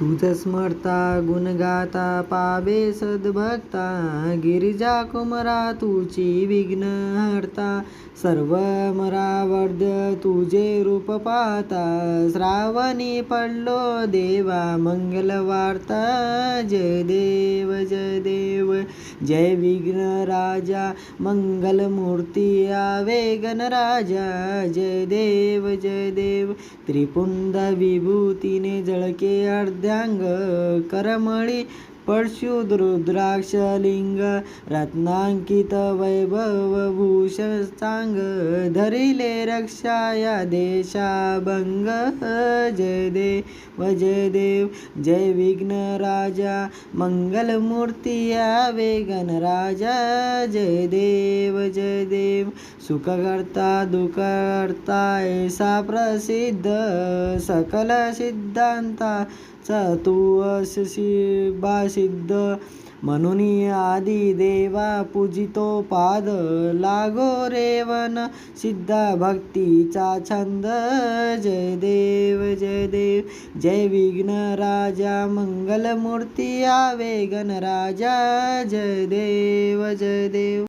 तुझ स्मरता गुण गाता पावे सद्भक्ता गिरिजा कुमरा तुची विघ्न. करता सर्व मरावर्ध तुझे रूप पाहता. श्रावणी पडलो देवा मंगल वार्ता जय देव जय देव. जय विघ्न राजा मंगलमूर्ती आवे गणराजा. जय देव जय देव. त्रिपुंड विभूतीने जळके अर्ध्यांग करमळी परशुद रुद्राक्ष लिंग रत्नांकित वैभव भूषण धरिले रक्षा या देशाभंग जय देव जय देव जय विघ्न राजा मंगलमूर्ती गणराजा जय देव जय देव। सुखकर्ता करता ऐसा प्रसिद्ध सकल सिद्धांता चा तू बा सिद्ध म्हणून आदी देवा पूजितो पाद लागो रेवन सिद्धा भक्तीचा छंद। जय देव जय देव जय विघ्न राजा मंगलमूर्ती आवे गणराजा जय देव जय देव।